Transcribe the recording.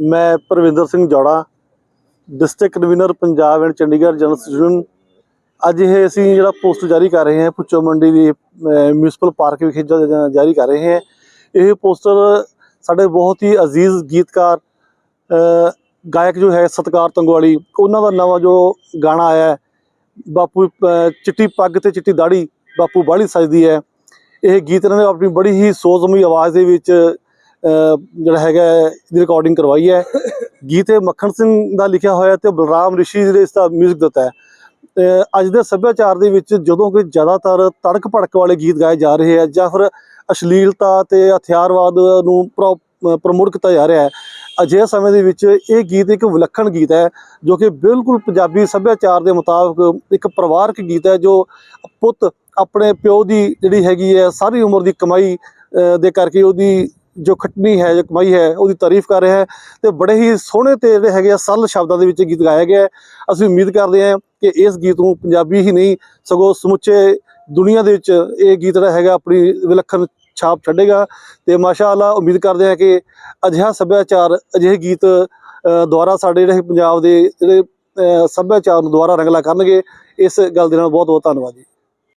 ਮੈਂ Parvinder Singh Jora district convener Punjab and Chandigarh general union ਅੱਜ ਇਹ ਅਸੀਂ ਜਿਹੜਾ ਪੋਸਟ ਜਾਰੀ ਕਰ ਰਹੇ ਹਾਂ ਪੁੱਚੋ ਮੰਡੀ ਦੀ ਮਿਊਨਿਸਪਲ ਪਾਰਕ ਵਿਖੇ ਜਾਰੀ ਕਰ ਰਹੇ ਹਾਂ। ਇਹ ਪੋਸਟਰ ਸਾਡੇ ਬਹੁਤ ਹੀ ਅਜ਼ੀਜ਼ ਗੀਤਕਾਰ ਗਾਇਕ ਜੋ ਹੈ, ਸਤਕਾਰ ਤੰਗਵਾਲੀ, ਉਹਨਾਂ ਦਾ ਨਵਾਂ ਜੋ ਗਾਣਾ ਆਇਆ ਬਾਪੂ ਚਿੱਟੀ ਪੱਗ ਤੇ ਚਿੱਟੀ ਦਾੜੀ ਬਾਪੂ ਬਾਹਲੀ ਸਜਦੀ ਹੈ। ਇਹ ਗੀਤ ਇਹਨਾਂ ਨੇ ਆਪਣੀ ਬੜੀ ਹੀ ਸੋਜ਼ਮਈ ਆਵਾਜ਼ ਦੇ ਵਿੱਚ ਜਿਹੜਾ ਹੈਗਾ ਇਹਦੀ ਰਿਕਾਰਡਿੰਗ ਕਰਵਾਈ ਹੈ। ਗੀਤ ਮੱਖਣ ਸਿੰਘ ਦਾ ਲਿਖਿਆ ਹੋਇਆ ਤੇ ਬਲਰਾਮ ਰਿਸ਼ੀ ਜੀ ਨੇ ਇਸ ਦਾ 뮤직 ਦਿੱਤਾ ਹੈ। ਅੱਜ ਦੇ ਸੱਭਿਆਚਾਰ ਦੇ ਵਿੱਚ ਜਦੋਂ ਕਿ ਜ਼ਿਆਦਾਤਰ ਤੜਕ ਭੜਕ ਵਾਲੇ ਗੀਤ ਗਾਏ ਜਾ ਰਹੇ ਆ ਜਾਂ ਫਿਰ ਅਸ਼ਲੀਲਤਾ ਤੇ ਹਥਿਆਰਵਾਦ ਨੂੰ ਪ੍ਰਮੋਟ ਕੀਤਾ ਜਾ ਰਿਹਾ ਹੈ, ਅਜਿਹੇ ਸਮੇਂ ਦੇ ਵਿੱਚ ਇਹ ਗੀਤ ਇੱਕ ਵਿਲੱਖਣ ਗੀਤ ਹੈ, ਜੋ ਕਿ ਬਿਲਕੁਲ ਪੰਜਾਬੀ ਸੱਭਿਆਚਾਰ ਦੇ ਮੁਤਾਬਕ ਇੱਕ ਪਰਿਵਾਰਕ ਗੀਤ ਹੈ, ਜੋ ਪੁੱਤ ਆਪਣੇ ਪਿਓ ਦੀ ਜਿਹੜੀ ਹੈਗੀ ਹੈ, ਸਾਰੀ ਉਮਰ ਦੀ ਕਮਾਈ ਦੇ ਕਰਕੇ ਉਹਦੀ ਜੋ ਖਟਨੀ ਹੈ, ਜੋ ਕਮਾਈ ਹੈ, ਉਹਦੀ ਤਾਰੀਫ ਕਰ ਰਿਹਾ ਹੈ ਤੇ ਬੜੇ ਹੀ ਸੋਹਣੇ ਤੇ ਜਿਹੜੇ ਹੈਗੇ ਆ ਸਰਲ ਸ਼ਬਦਾਂ ਦੇ ਵਿੱਚ ਗੀਤ ਗਾਇਆ ਗਿਆ ਹੈ। ਅਸੀਂ ਉਮੀਦ ਕਰਦੇ ਹਾਂ ਕਿ ਇਸ ਗੀਤ ਨੂੰ ਪੰਜਾਬੀ ਹੀ ਨਹੀਂ, ਸਗੋਂ ਸਮੁੱਚੇ ਦੁਨੀਆ ਦੇ ਵਿੱਚ ਇਹ ਗੀਤ ਜਿਹੜਾ ਹੈਗਾ ਆਪਣੀ ਵਿਲੱਖਣ ਛਾਪ ਛੱਡੇਗਾ ਤੇ ਮਾਸ਼ਾਅੱਲਾ ਉਮੀਦ ਕਰਦੇ ਹਾਂ ਕਿ ਅਜਿਹਾ ਸੱਭਿਆਚਾਰ, ਅਜਿਹੇ ਗੀਤ ਦੁਆਰਾ ਸਾਡੇ ਜਿਹੜੇ ਪੰਜਾਬ ਦੇ ਜਿਹੜੇ ਸੱਭਿਆਚਾਰ ਨੂੰ ਦੁਆਰਾ ਰੰਗਲਾ ਕਰਨਗੇ। ਇਸ ਗੱਲ ਦੇ ਨਾਲ ਬਹੁਤ ਬਹੁਤ ਧੰਨਵਾਦ ਜੀ।